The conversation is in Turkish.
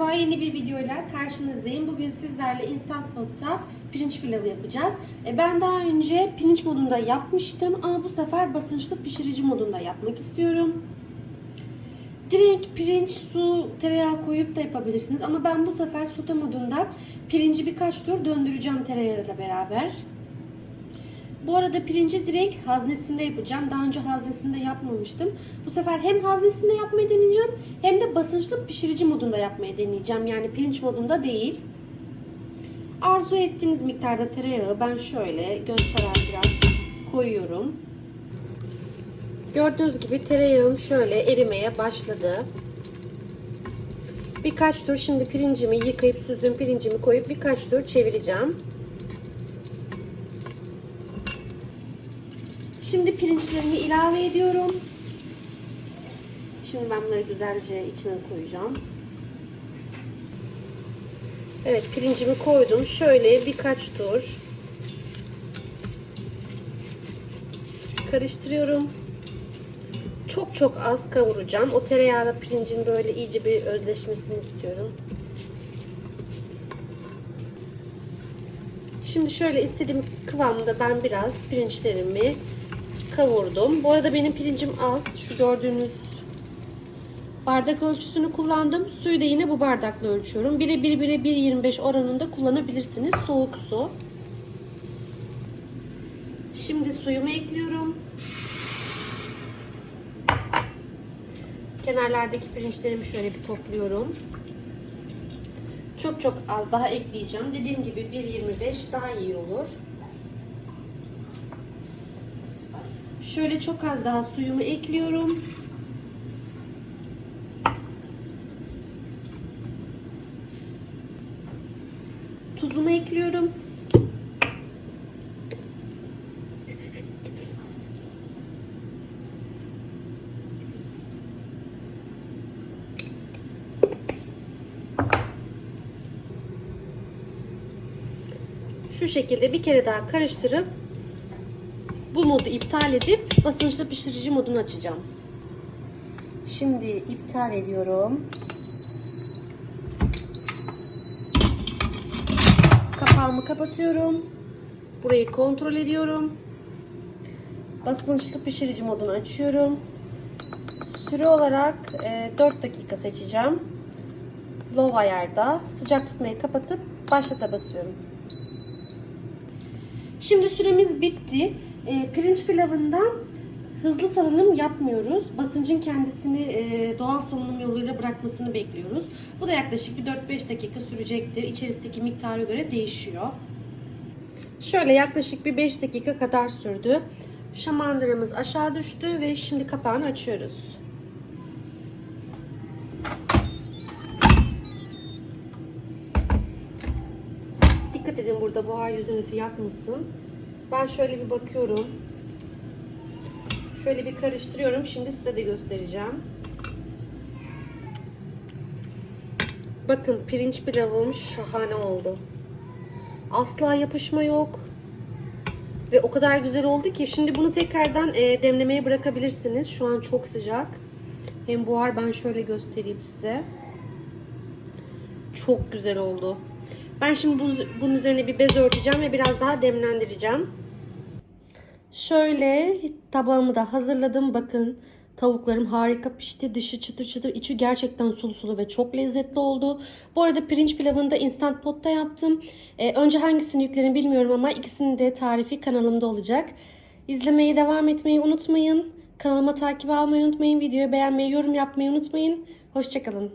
Merhaba, yeni bir videoyla karşınızdayım. Bugün sizlerle Instant Pot'ta pirinç pilavı yapacağız. E, Ben daha önce pirinç modunda yapmıştım ama bu sefer basınçlı pişirici modunda yapmak istiyorum. Direkt pirinç, su, tereyağı koyup da yapabilirsiniz ama ben bu sefer sote modunda pirinci birkaç tur döndüreceğim tereyağıyla beraber. Bu arada pirinci direkt haznesinde yapacağım. Daha önce haznesinde yapmamıştım. Bu sefer hem haznesinde yapmayı deneyeceğim hem de basınçlı pişirici modunda yapmayı deneyeceğim. Yani pirinç modunda değil. Arzu ettiğiniz miktarda tereyağı ben şöyle kararı biraz koyuyorum. Gördüğünüz gibi tereyağım şöyle erimeye başladı. Birkaç tur şimdi pirincimi yıkayıp süzdüğüm pirincimi koyup birkaç tur çevireceğim. Şimdi pirinçlerimi ilave ediyorum. Şimdi ben bunları güzelce içine koyacağım. Evet pirincimi koydum. Şöyle birkaç tur karıştırıyorum. Çok çok az kavuracağım. O tereyağıyla pirincin böyle iyice bir özleşmesini istiyorum. Şimdi şöyle istediğim kıvamda ben biraz pirinçlerimi kavurdum. Bu arada benim pirincim az. Şu gördüğünüz bardak ölçüsünü kullandım. Suyu da yine bu bardakla ölçüyorum. 1'e 1 1'e 1.25 oranında kullanabilirsiniz. Soğuk su. Şimdi suyumu ekliyorum. Kenarlardaki pirinçlerimi şöyle bir topluyorum. Çok çok az daha ekleyeceğim. Dediğim gibi 1.25 daha iyi olur. Şöyle çok az daha suyumu ekliyorum. Tuzumu ekliyorum. Şu şekilde bir kere daha karıştırıp bu modu iptal edip basınçlı pişirici modunu açacağım. Şimdi iptal ediyorum. Kapağımı kapatıyorum. Burayı kontrol ediyorum. Basınçlı pişirici modunu açıyorum. Süre olarak e, 4 dakika seçeceğim. Low ayarda sıcak tutmayı kapatıp başlata basıyorum. Şimdi süremiz bitti. E, pirinç pilavından hızlı salınım yapmıyoruz. Basıncın kendisini e, doğal solunum yoluyla bırakmasını bekliyoruz. Bu da yaklaşık bir 4-5 dakika sürecektir. İçerisindeki miktara göre değişiyor. Şöyle yaklaşık bir 5 dakika kadar sürdü. Şamandıramız aşağı düştü ve şimdi kapağını açıyoruz. Dikkat edin burada buhar yüzünüzü yakmasın. Ben şöyle bir bakıyorum. Şöyle bir karıştırıyorum. Şimdi size de göstereceğim. Bakın pirinç pilavım şahane oldu. Asla yapışma yok. Ve o kadar güzel oldu ki şimdi bunu tekrardan e, demlemeye bırakabilirsiniz. Şu an çok sıcak. Hem buhar ben şöyle göstereyim size. Çok güzel oldu. Ben şimdi bu, bunun üzerine bir bez örteceğim ve biraz daha demlendireceğim. Şöyle tabağımı da hazırladım. Bakın tavuklarım harika pişti. Dışı çıtır çıtır, içi gerçekten sulu sulu ve çok lezzetli oldu. Bu arada pirinç pilavını da instant potta yaptım. Ee, önce hangisini yüklerim bilmiyorum ama ikisinin de tarifi kanalımda olacak. İzlemeye devam etmeyi unutmayın. Kanalıma takip almayı unutmayın. Videoyu beğenmeyi, yorum yapmayı unutmayın. Hoşçakalın.